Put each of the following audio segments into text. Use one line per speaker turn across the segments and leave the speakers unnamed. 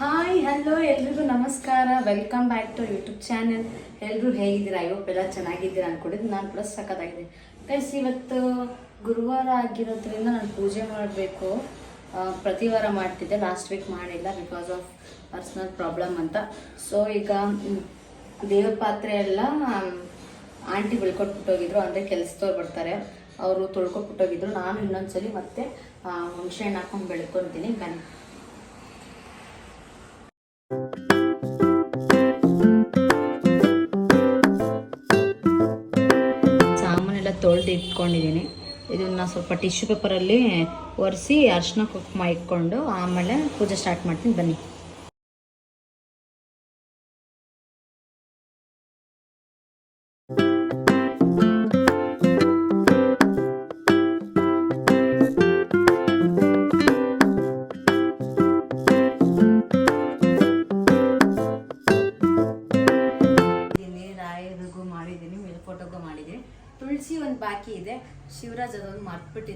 Hi hello ಎಲ್ರಿಗೂ ನಮಸ್ಕಾರ. Welcome back to YouTube channel ಎಲ್ಲರೂ ಹೇಗಿದ್ದೀರಾ? ಐವತ್ತು ಎಲ್ಲ ಚೆನ್ನಾಗಿದ್ದೀರಾ ಅನ್ಕೊಂಡಿದ್ದು ನಾನು ಕೂಡ ಸಖತ್ತಾಗಿದೆ ಗೈಸ್ ಇವತ್ತು ಗುರುವಾರ ಆಗಿರೋದ್ರಿಂದ ನಾನು ಪೂಜೆ ಮಾಡಬೇಕು. ಪ್ರತಿ ವಾರ ಮಾಡ್ತಿದ್ದೆ. ಲಾಸ್ಟ್ ವೀಕ್ ಮಾಡಿಲ್ಲ ಬಿಕಾಸ್ ಆಫ್ ಪರ್ಸ್ನಲ್ ಪ್ರಾಬ್ಲಮ್ ಅಂತ. ಸೊ ಈಗ ದೇವ್ರ ಪಾತ್ರೆ ಎಲ್ಲ ಆಂಟಿ ಬೆಳ್ಕೊಟ್ಬಿಟ್ಟೋಗಿದ್ರು ಅಂದರೆ ಕೆಲಸದವ್ರು ಬರ್ತಾರೆ ಅವರು ತೊಳ್ಕೊಟ್ಬಿಟ್ಟೋಗಿದ್ರು ನಾನು ಇನ್ನೊಂದ್ಸಲಿ ಮತ್ತೆ ಹುಣ್ಸೆ ಹಣ್ಣು ಹಾಕೊಂಡು ಬೆಳ್ಕೊತೀನಿ. ಬನ್ನಿ. ತೊಳೆದು ಇದನ್ನ ಸ್ವಲ್ಪ ಟಿಶ್ಯೂ ಪೇಪರಲ್ಲಿ ಒರೆಸಿ ಅರ್ಶಿನ ಕುಂಕುಮ ಇಟ್ಕೊಂಡು ಆಮೇಲೆ ಪೂಜೆ ಸ್ಟಾರ್ಟ್ ಮಾಡ್ತೀನಿ. ಬನ್ನಿ.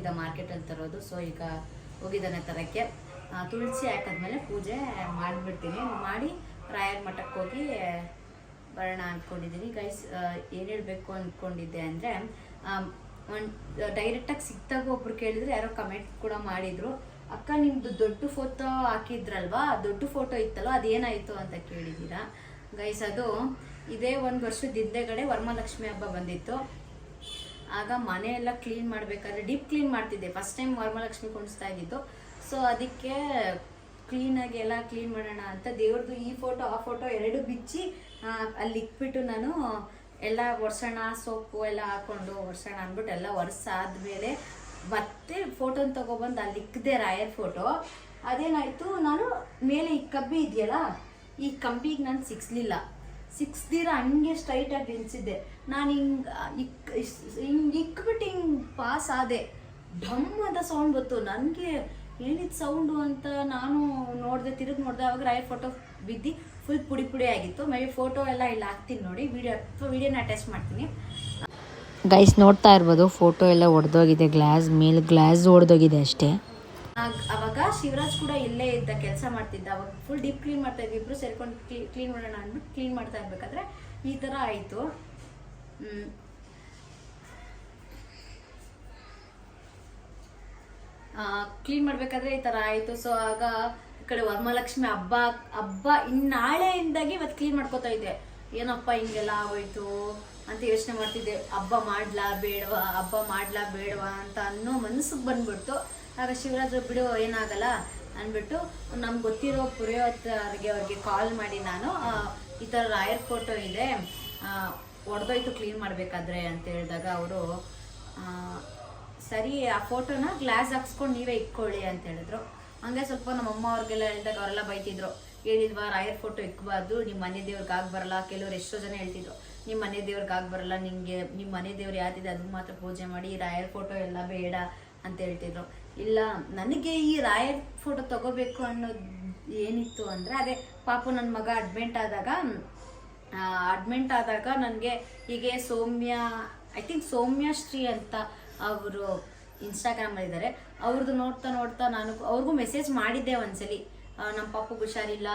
ಮರ್ತ್ಬಿಟ್ಟಿದ್ದ ಮಾರ್ಕೆಟಲ್ಲಿ ತರೋದು. ಸೊ ಈಗ ಹೋಗಿದ್ದಾನೆ ತರಕ್ಕೆ. ತುಳಸಿ ಹಾಕಿದ್ಮೇಲೆ ಪೂಜೆ ಮಾಡಿಬಿಡ್ತೀನಿ. ಮಾಡಿ ರಾಯರ ಮಠಕ್ಕೆ ಹೋಗಿ, ಬರೋಣ ಅಂದ್ಕೊಂಡಿದ್ದೀನಿ ಗೈಸ್ ಏನು ಹೇಳಬೇಕು ಅಂದ್ಕೊಂಡಿದ್ದೆ ಅಂದರೆ ಒಂದು ಡೈರೆಕ್ಟಾಗಿ ಸಿಕ್ತಾಗ ಒಬ್ರು ಕೇಳಿದ್ರೆ, ಯಾರೋ ಕಮೆಂಟ್ ಕೂಡ ಮಾಡಿದ್ರು. ಅಕ್ಕ, ನಿಮ್ದು ದೊಡ್ಡ ಫೋಟೋ ಹಾಕಿದ್ರಲ್ವಾ? ದೊಡ್ಡ ಫೋಟೋ ಇತ್ತಲ್ವ ಅದೇನಾಯಿತು ಅಂತ ಕೇಳಿದ್ದೀರಾ ಗೈಸ್ ಅದು ಇದೇ ಒಂದು ವರ್ಷದ ಹಿಂದೆಗಡೆ ವರಮಹಾಲಕ್ಷ್ಮಿ ಹಬ್ಬ ಬಂದಿತ್ತು. ಆಗ ಮನೆ ಎಲ್ಲ ಕ್ಲೀನ್ ಮಾಡಬೇಕಾದ್ರೆ ಡೀಪ್ ಕ್ಲೀನ್ ಮಾಡ್ತಿದ್ದೆ. ಫಸ್ಟ್ ಟೈಮ್ ವರಮಹಾಲಕ್ಷ್ಮಿ ಕುಣಿಸ್ತಾ ಇದ್ದಿದ್ದು. ಸೊ ಅದಕ್ಕೆ ಕ್ಲೀನಾಗಿ ಎಲ್ಲ ಕ್ಲೀನ್ ಮಾಡೋಣ ಅಂತ ದೇವ್ರದ್ದು ಈ ಫೋಟೋ ಆ ಫೋಟೋ ಎರಡು ಬಿಚ್ಚಿ ಅಲ್ಲಿ ಇಕ್ಬಿಟ್ಟು ನಾನು ಎಲ್ಲ ಒರ್ಸೋಣ, ಸೋಪು ಎಲ್ಲ ಹಾಕೊಂಡು ಒರ್ಸೋಣ ಅಂದ್ಬಿಟ್ಟು ಎಲ್ಲ ಒರೆಸಾದ್ಮೇಲೆ ಮತ್ತೆ ಫೋಟೋನ ತಗೊಬಂದು ಅಲ್ಲಿ ಇಕ್ಕದೆ ರಾಯರ್ ಫೋಟೋ ಅದೇನಾಯ್ತು, ನಾನು ಮೇಲೆ ಈ ಕಬ್ಬಿ ಇದೆಯಲ್ಲ, ಈ ಕಂಬಿಗೆ ನಾನು ಸಿಕ್ಸ್ಲಿಲ್ಲ. ಸಿಕ್ಸ್ದಿರ ಹಂಗೆ ಸ್ಟ್ರೈಟಾಗಿ ನಿಲ್ಸಿದ್ದೆ ನಾನು ಹಿಂಗೆ ಇಕ್ ಹಿಂಗೆ ಇಕ್ಬಿಟ್ಟು ಹಿಂಗೆ ಪಾಸ್ ಆದೆ. ಢಮ್ ಅಂತ ಸೌಂಡ್ ಬಂತು. ನನಗೆ ಏನಿದು ಸೌಂಡು ಅಂತ ನಾನು ನೋಡಿದೆ ತಿರುಗಿ ನೋಡಿದೆ ಅವಾಗ ರೈ ಫೋಟೋ ಬಿದ್ದು ಫುಲ್ ಪುಡಿ ಪುಡಿ ಆಗಿತ್ತು. ಮೇ ಫೋಟೋ ಎಲ್ಲ ಇಲ್ಲ ಹಾಕ್ತೀನಿ ನೋಡಿ. ವಿಡಿಯೋ ಅಥವಾ ವಿಡಿಯೋನ ಅಟ್ಯಾಚ್ ಮಾಡ್ತೀನಿ.
ಗೈಸ್ ನೋಡ್ತಾ ಇರ್ಬೋದು ಫೋಟೋ ಎಲ್ಲ ಒಡೆದೋಗಿದೆ. ಗ್ಲಾಸ್ ಮೇಲೆ ಗ್ಲಾಸ್ ಒಡೆದೋಗಿದೆ ಅಷ್ಟೇ.
ಅವಾಗ ಶಿವರಾಜ್ ಕೂಡ ಇಲ್ಲೇ ಇದ್ದ ಕೆಲಸ ಮಾಡ್ತಿದ್ದ. ಅವಾಗ ಫುಲ್ ಡೀಪ್ ಕ್ಲೀನ್ ಮಾಡ್ತಾ ಇದ್ವಿ. ಇಬ್ರು ಸೇರ್ಕೊಂಡು ಕ್ಲೀನ್ ಮಾಡೋಣ ಅಂದ್ಬಿಟ್ಟು ಕ್ಲೀನ್ ಮಾಡ್ತಾ ಇರ್ಬೇಕಾದ್ರೆ ಈ ಥರ ಆಯಿತು. ಕ್ಲೀನ್ ಮಾಡಬೇಕಾದ್ರೆ ಈ ಥರ ಆಯಿತು. ಸೊ ಆಗ ಈ ಕಡೆ ವರಮಹಾಲಕ್ಷ್ಮಿ ಹಬ್ಬ ಹಬ್ಬ ಇನ್ನಾಳೆಯಿಂದಾಗಿ ಇವತ್ತು ಕ್ಲೀನ್ ಮಾಡ್ಕೋತಾ ಇದ್ದೆ. ಏನಪ್ಪ ಹಿಂಗೆಲ್ಲ ಆಗೋಯ್ತು ಅಂತ ಯೋಚನೆ ಮಾಡ್ತಿದ್ದೆ. ಹಬ್ಬ ಮಾಡ್ಲಾ ಬೇಡವಾ, ಹಬ್ಬ ಮಾಡ್ಲಾ ಬೇಡವಾ ಅಂತ ಅನ್ನೋ ಮನಸ್ಸಿಗೆ ಬಂದ್ಬಿಡ್ತು. ಆಗ ಶಿವರಾತ್ರಿ ಬಿಡು, ಏನಾಗಲ್ಲ ಅಂದ್ಬಿಟ್ಟು ನಮ್ಗೆ ಗೊತ್ತಿರೋ ಪುರೋಹಿತರಿಗೆ ಅವ್ರಿಗೆ ಕಾಲ್ ಮಾಡಿ ನಾನು. ಈ ಥರ ರಾಯರ್ ಫೋಟೋ ಇದೆ. ಒಡೆದೋಯ್ತು ಕ್ಲೀನ್ ಮಾಡಬೇಕಾದ್ರೆ ಅಂತ ಹೇಳಿದಾಗ ಅವರು ಸರಿ, ಆ ಫೋಟೋನ ಗ್ಲಾಸ್ ಹಾಕ್ಸ್ಕೊಂಡು ನೀವೇ ಇಟ್ಕೊಳ್ಳಿ ಅಂತ ಹೇಳಿದ್ರು. ಹಂಗೆ ಸ್ವಲ್ಪ ನಮ್ಮ ಅಮ್ಮ ಅವ್ರಿಗೆಲ್ಲ ಹೇಳಿದಾಗ ಅವರೆಲ್ಲ ಬೈತಿದ್ರು. ಹೇಳಿದ್ವಾ, ರಾಯರ್ ಫೋಟೋ ಇಕ್ಬಾರ್ದು ನಿಮ್ಮ ಮನೆ ದೇವ್ರಿಗೆ ಆಗ ಬರಲ್ಲ ಕೆಲವ್ರು ಎಷ್ಟೋ ಜನ ಹೇಳ್ತಿದ್ರು. ನಿಮ್ಮ ಮನೆ ದೇವ್ರಿಗೆ ಆಗ ಬರಲ್ಲ ನಿಮಗೆ ನಿಮ್ಮ ಮನೆ ದೇವ್ರು ಯಾವ್ದಿದೆ ಅದನ್ನ ಮಾತ್ರ ಪೂಜೆ ಮಾಡಿ, ರಾಯರ್ ಫೋಟೋ ಎಲ್ಲ ಬೇಡ ಅಂತ ಹೇಳ್ತಿದ್ರು. ಇಲ್ಲ, ನನಗೆ ಈ ರಾಯರ್ ಫೋಟೋ ತಗೋಬೇಕು ಅನ್ನೋದು ಏನಿತ್ತು ಅಂದರೆ, ಅದೇ ಪಾಪು ನನ್ನ ಮಗ ಅಡ್ಮಿಂಟ್ ಆದಾಗ ಅಡ್ಮಿಂಟ್ ಆದಾಗ ನನಗೆ ಹೀಗೆ ಸೌಮ್ಯ ಐ ಥಿಂಕ್ ಸೌಮ್ಯಶ್ರೀ ಅಂತ ಅವರು ಇನ್ಸ್ಟಾಗ್ರಾಮಲ್ಲಿದ್ದಾರೆ ಅವ್ರದ್ದು ನೋಡ್ತಾ ನೋಡ್ತಾ ನಾನು ಅವ್ರಿಗೂ ಮೆಸೇಜ್ ಮಾಡಿದ್ದೆ ಒಂದ್ಸಲಿ. ನಮ್ಮ ಪಾಪುಗೆ ಹುಷಾರಿಲ್ಲ.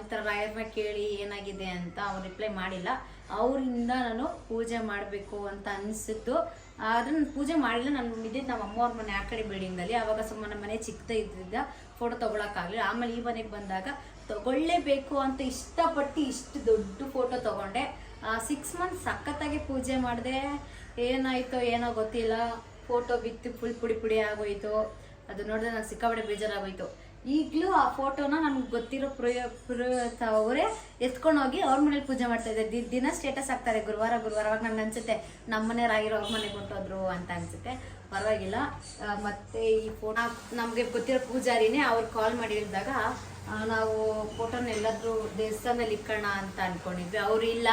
ಈ ಥರ ರಾಯರ್ನ ಕೇಳಿ ಏನಾಗಿದೆ ಅಂತ ಅವ್ರು ರಿಪ್ಲೈ ಮಾಡಿಲ್ಲ. ಅವರಿಂದ ನಾನು ಪೂಜೆ ಮಾಡಬೇಕು ಅಂತ ಅನಿಸಿತ್ತು ಆದರೆ ನಾನು ಪೂಜೆ ಮಾಡಿಲ್ಲ. ನಾನು ಇದ್ದಿದ್ದು ನಮ್ಮ ಅಮ್ಮ ಅವ್ರ ಮನೆ ಆ ಕಡೆ ಬಿಲ್ಡಿಂಗಲ್ಲಿ ಆವಾಗ ಸುಮ್ಮನೆ ಮನೆ ಚಿಕ್ಕದ ಇದ್ದಿದ್ದ ಫೋಟೋ ತೊಗೊಳಕ್ಕಾಗಲಿಲ್ಲ. ಆಮೇಲೆ ಈ ಮನೆಗೆ ಬಂದಾಗ ತಗೊಳ್ಳೇಬೇಕು ಅಂತ ಇಷ್ಟಪಟ್ಟು ಇಷ್ಟು ದೊಡ್ಡ ಫೋಟೋ ತಗೊಂಡೆ. ಸಿಕ್ಸ್ ಮಂತ್ ಸಖತ್ತಾಗಿ ಪೂಜೆ ಮಾಡಿದೆ. ಏನಾಯ್ತೋ ಏನೋ ಗೊತ್ತಿಲ್ಲ. ಫೋಟೋ ಬಿತ್ತು ಫುಲ್ ಪುಡಿ ಪುಡಿ ಆಗೋಯ್ತು. ಅದು ನೋಡಿದ್ರೆ ನಾನು ಸಿಕ್ಕಾಪಟ್ಟೆ ಬೇಜಾರಾಗೋಯ್ತು. ಈಗಲೂ ಆ ಫೋಟೋನ ನನಗೆ ಗೊತ್ತಿರೋ ಪ್ರಯ ಅವರೇ ಎತ್ಕೊಂಡು ಹೋಗಿ ಅವ್ರ ಮನೇಲಿ ಪೂಜೆ ಮಾಡ್ತಾ ಇದ್ದಾರೆ. ದಿನ ಸ್ಟೇಟಸ್ ಹಾಕ್ತಾರೆ. ಗುರುವಾರ ಗುರುವಾರ ಅವಾಗ ನಂಗೆ ಅನ್ಸುತ್ತೆ ನಮ್ಮ ಮನೆಯವರಾಗಿರೋ ಅವ್ರ ಮನೆಗೆ ಹೊಂಟೋದ್ರು ಅಂತ ಅನ್ಸುತ್ತೆ. ಪರವಾಗಿಲ್ಲ. ಮತ್ತು ಈ ಫೋಟೋ ನಮಗೆ ಗೊತ್ತಿರೋ ಪೂಜಾರಿನೇ ಅವ್ರು ಕಾಲ್ ಮಾಡಿದಾಗ ನಾವು ಫೋಟೋನ ಎಲ್ಲಾದ್ರೂ ದೇವಸ್ಥಾನದಲ್ಲಿ ಇಕ್ಕೋಣ ಅಂತ ಅನ್ಕೊಂಡಿದ್ವಿ. ಅವ್ರು ಇಲ್ಲ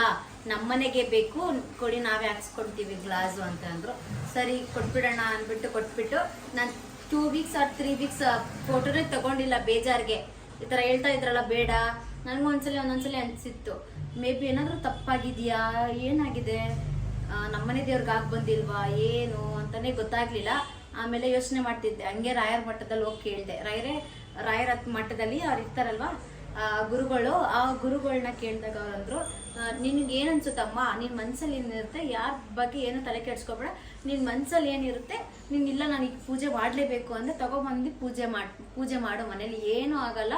ನಮ್ಮನೆಗೆ ಬೇಕು ಕೊಡಿ ನಾವೇ ಹಾಕ್ಸ್ಕೊಳ್ತೀವಿ ಗ್ಲಾಸು ಅಂತ ಅಂದರು. ಸರಿ, ಕೊಟ್ಬಿಡೋಣ ಅಂದ್ಬಿಟ್ಟು ಕೊಟ್ಬಿಟ್ಟು ನಾನು two weeks or three weeks ಫೋಟೋನೇ ತಗೊಂಡಿಲ್ಲ ಬೇಜಾರ್ಗೆ. ಈ ಥರ ಹೇಳ್ತಾ ಇದ್ರಲ್ಲ, ಬೇಡ. ನನಗೂ ಒಂದ್ಸಲಿ, ಒಂದೊಂದ್ಸಲಿ ಅನಿಸಿತ್ತು. ಮೇ ಬಿ ಏನಾದರೂ ತಪ್ಪಾಗಿದೆಯಾ? ಏನಾಗಿದೆ? ನಮ್ಮನೆ ದೇವ್ರಿಗೆ ಆಗಿ ಬಂದಿಲ್ವಾ? ಏನು? ಅಂತಲೇ ಗೊತ್ತಾಗ್ಲಿಲ್ಲ. ಆಮೇಲೆ ಯೋಚನೆ ಮಾಡ್ತಿದ್ದೆ. ಹಂಗೆ ರಾಯರ್ ಮಠದಲ್ಲಿ ಹೋಗಿ ಕೇಳಿದೆ. ರಾಯರೇ, ರಾಯರ ಮಠದಲ್ಲಿ ಅವ್ರು ಇರ್ತಾರಲ್ವಾ? ಗುರುಗಳು, ಆ ಗುರುಗಳನ್ನ ಕೇಳಿದಾಗ ಅವ್ರಂದ್ರು ನಿನಗೆ ಏನು ಅನ್ಸುತ್ತಮ್ಮ ನಿನ್ನ ಮನ್ಸಲ್ಲಿ ಏನಿರುತ್ತೆ? ಯಾರ ಬಗ್ಗೆ ಏನು ತಲೆ ಕೆಡ್ಸ್ಕೊಬೇಡ. ನಿನ್ನ ಮನ್ಸಲ್ಲಿ ಏನಿರುತ್ತೆ ನೀನಿಲ್ಲ ನಾನು ಈಗ ಪೂಜೆ ಮಾಡಲೇಬೇಕು ಅಂದರೆ ತಗೊಬಂದು ಪೂಜೆ ಮಾಡಿ, ಪೂಜೆ ಮಾಡು ಮನೇಲಿ. ಏನೂ ಆಗಲ್ಲ.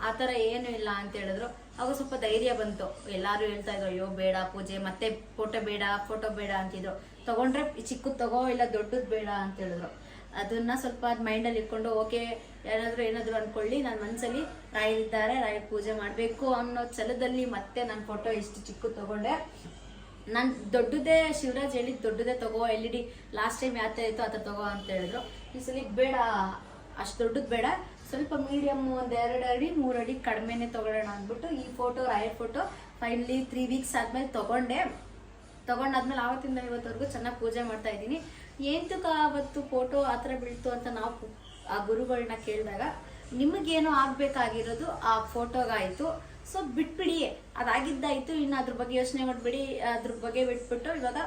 ಆ ಥರ ಏನೂ ಇಲ್ಲ ಅಂತ ಹೇಳಿದ್ರು. ಆಗ ಸ್ವಲ್ಪ ಧೈರ್ಯ ಬಂತು. ಎಲ್ಲರೂ ಹೇಳ್ತಾ ಇದ್ರು, ಅಯ್ಯೋ, ಬೇಡ, ಪೂಜೆ, ಮತ್ತೆ ಫೋಟೋ ಬೇಡ ಫೋಟೋ ಬೇಡ ಅಂತಿದ್ರು. ತಗೊಂಡ್ರೆ ಚಿಕ್ಕದ್ ತಗೋ, ಇಲ್ಲ ದೊಡ್ಡದು ಬೇಡ ಅಂತ ಹೇಳಿದ್ರು. ಅದನ್ನ ಸ್ವಲ್ಪ ಮೈಂಡಲ್ಲಿ ಇಟ್ಕೊಂಡು, ಓಕೆ, ಯಾರಾದರೂ ಏನಾದರೂ ಅನ್ಕೊಳ್ಳಿ ನನ್ನ ಮನಸ್ಸಲ್ಲಿ ರಾಯರಿದ್ದಾರೆ, ರಾಯರ್ ಪೂಜೆ ಮಾಡಬೇಕು ಅನ್ನೋ ಛಲದಲ್ಲಿ ಮತ್ತೆ ನಾನು ಫೋಟೋ ಇಷ್ಟು ಚಿಕ್ಕದು ತಗೊಂಡೆ. ನಾನು ದೊಡ್ಡದೇ, ಶಿವರಾಜ್ ಹೇಳಿ ದೊಡ್ಡದೇ ತಗೋ, L E D last time ಯಾವ ಥರ ಇತ್ತು ಆ ಥರ ತಗೋ ಅಂತ ಹೇಳಿದ್ರು. ಈ ಸಲ ಬೇಡ, ಅಷ್ಟು ದೊಡ್ಡದು ಬೇಡ. ಸ್ವಲ್ಪ ಮೀಡಿಯಮ್ ಒಂದು ಎರಡು ಅಡಿ, ಮೂರು ಅಡಿ ಕಡಿಮೆನೇ ತಗೊಳ್ಳೋಣ ಅಂದ್ಬಿಟ್ಟು ಈ ಫೋಟೋ ರಾಯರ್ ಫೋಟೋ ಫೈನಲಿ ತ್ರೀ ವೀಕ್ಸ್ ಆದ್ಮೇಲೆ ತಗೊಂಡೆ. ತಗೊಂಡಾದ್ಮೇಲೆ ಆವತ್ತಿಂದ ಇವತ್ತವರೆಗೂ ಚೆನ್ನಾಗಿ ಪೂಜೆ ಮಾಡ್ತಾ ಇದ್ದೀನಿ. ಏಂತಕ್ಕ ಆವತ್ತು ಫೋಟೋ ಆ ಥರ ಬೀಳ್ತು ಅಂತ ನಾವು ಆ ಗುರುಗಳನ್ನ ಕೇಳಿದಾಗ ನಿಮಗೇನೋ ಆಗಬೇಕಾಗಿರೋದು ಆ ಫೋಟೋಗಾಯಿತು ಸೊ ಬಿಟ್ಬಿಡಿ, ಅದಾಗಿದ್ದಾಯಿತು, ಇನ್ನು ಅದ್ರ ಬಗ್ಗೆ ಯೋಚನೆ ಮಾಡಿಬಿಡಿ, ಅದ್ರ ಬಗ್ಗೆ ಬಿಟ್ಬಿಟ್ಟು ಇವಾಗ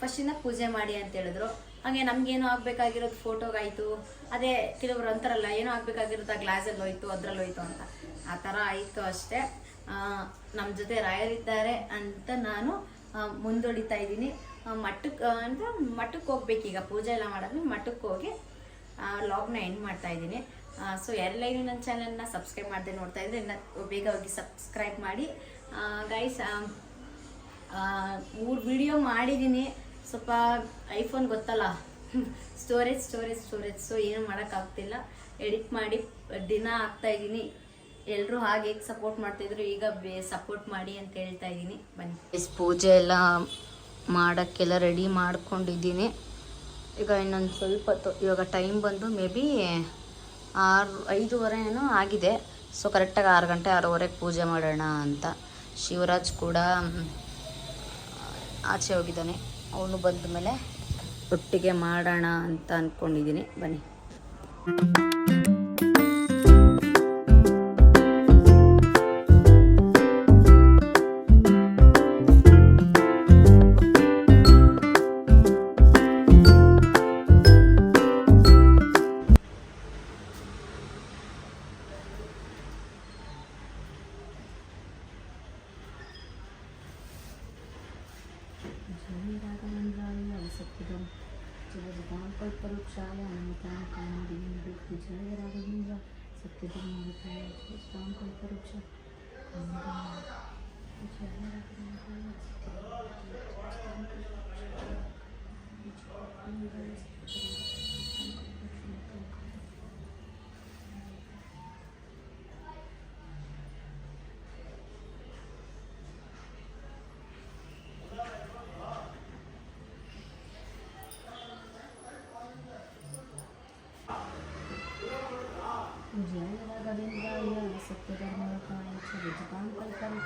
ಫಸ್ಟಿಂದ ಪೂಜೆ ಮಾಡಿ ಅಂತ ಹೇಳಿದ್ರು. ಹಾಗೆ ನಮ್ಗೇನು ಆಗ್ಬೇಕಾಗಿರೋದು ಫೋಟೋಗಾಯ್ತು. ಅದೇ ಕೆಲವರು ಅಂತಾರಲ್ಲ, ಏನೋ ಆಗ್ಬೇಕಾಗಿರೋದು ಆ ಗ್ಲಾಸಲ್ಲಿ ಹೋಯ್ತು, ಅದ್ರಲ್ಲಿ ಹೋಯ್ತು ಅಂತ. ಆ ಥರ ಆಯಿತು ಅಷ್ಟೇ. ನಮ್ಮ ಜೊತೆ ರಾಯರಿದ್ದಾರೆ ಅಂತ ನಾನು ಮುಂದೂಡಿತಾ ಇದ್ದೀನಿ. ಮಠಕ್ಕೆ ಅಂದರೆ ಮಠಕ್ಕೆ ಹೋಗ್ಬೇಕೀಗ ಪೂಜೆ ಎಲ್ಲ ಮಾಡಿದ್ಮೇಲೆ ಮಠಕ್ಕೆ ಹೋಗಿ ಲಾಗ್ನ ಎಂಡ್ ಮಾಡ್ತಾ ಇದ್ದೀನಿ. ಸೊ ಯಾರೆಲ್ಲ ನನ್ನ ಚಾನಲ್ನ ಸಬ್ಸ್ಕ್ರೈಬ್ ಮಾಡದೆ ನೋಡ್ತಾ ಇದ್ದರೆ ಬೇಗ ಹೋಗಿ ಸಬ್ಸ್ಕ್ರೈಬ್ ಮಾಡಿ. ಗೈಸ್ ಮೂರು ವಿಡಿಯೋ ಮಾಡಿದ್ದೀನಿ. ಸ್ವಲ್ಪ ಐಫೋನ್ ಗೊತ್ತಲ್ಲ? Storage storage storage. ಸೊ ಏನು ಮಾಡೋಕ್ಕಾಗ್ತಿಲ್ಲ ಎಡಿಟ್ ಮಾಡಿ, ದಿನ ಹಾಕ್ತಾ ಇದ್ದೀನಿ. ಎಲ್ಲರೂ ಹಾಗೆ ಹೇಗೆ ಸಪೋರ್ಟ್ ಮಾಡ್ತಿದ್ರು ಈಗ ಬೇ ಸಪೋರ್ಟ್ ಮಾಡಿ ಅಂತ ಹೇಳ್ತಾ ಇದ್ದೀನಿ. ಬನ್ನಿ.
ಪೂಜೆ ಎಲ್ಲ ಮಾಡೋಕ್ಕೆಲ್ಲ ರೆಡಿ ಮಾಡ್ಕೊಂಡಿದ್ದೀನಿ. ಈಗ ಇನ್ನೊಂದು ಸ್ವಲ್ಪ ಇವಾಗ ಟೈಮ್ ಬಂದು ಮೇ ಬಿ ಆರು, ಐದೂವರೆ ಏನೋ ಆಗಿದೆ. ಸೊ ಕರೆಕ್ಟಾಗಿ ಆರು ಗಂಟೆ, ಆರೂವರೆಗೆ ಪೂಜೆ ಮಾಡೋಣ ಅಂತ. ಶಿವರಾಜ್ ಕೂಡ ಆಚೆ ಹೋಗಿದ್ದಾನೆ. ಅವನು ಬಂದ ಮೇಲೆ ಒಟ್ಟಿಗೆ ಮಾಡೋಣ ಅಂತ ಅಂದ್ಕೊಂಡಿದ್ದೀನಿ ಬನ್ನಿ.
там, короче, Thank you.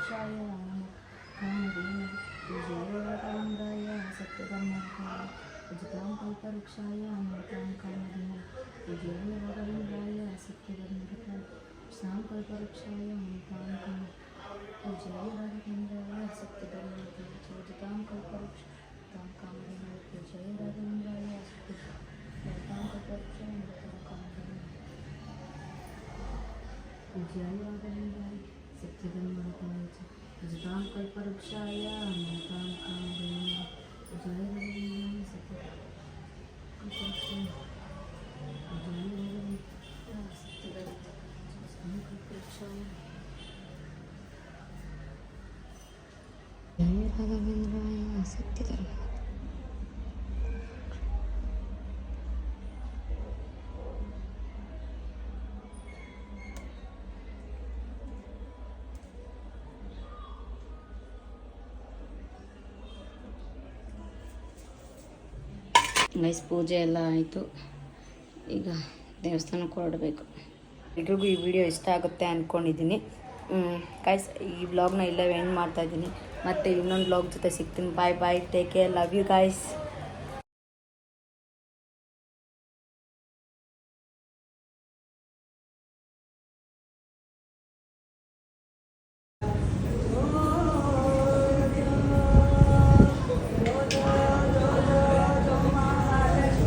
पुरुषाय कामदेन विजयावताम्राय सत्यधर्माय उजतां कल्पवृक्षाय अमृतां कामदेन विजयावताम्राय सत्यधर्मृतां सां कल्पवृक्षाय अमृतां काम विजयावताम्राय सत्यधर्मृतां उजतां कल्पवृक्ष तां कामदेन विजयावताम्राय सत्यधर्मृतां कल्पवृक्षाय अमृतां कामदेन विजयावताम्राय राघवेन्द्राय सत्यधर्मरताय च भजतां कल्पवृक्षाय अमृतां कामधेन जय राघवेन्द्राय सत्य कल्पवृक्षाय जय राघवेन्द्राय ಗೈಸ್ ಪೂಜೆ ಎಲ್ಲ ಆಯಿತು. ಈಗ ದೇವಸ್ಥಾನಕ್ಕೆ ಹೊರಡಬೇಕು. ಎಲ್ರಿಗೂ ಈ ವಿಡಿಯೋ ಇಷ್ಟ ಆಗುತ್ತೆ ಅಂದ್ಕೊಂಡಿದ್ದೀನಿ ಗೈಸ್ ಈ ವ್ಲಾಗ್ನ ಇಲ್ಲೇ ಎಂಡ್ ಮಾಡ್ತಾಯಿದ್ದೀನಿ ಮತ್ತು ಇನ್ನೊಂದು ವ್ಲಾಗ್ ಜೊತೆ ಸಿಗ್ತೀನಿ. Bye bye take care love you guys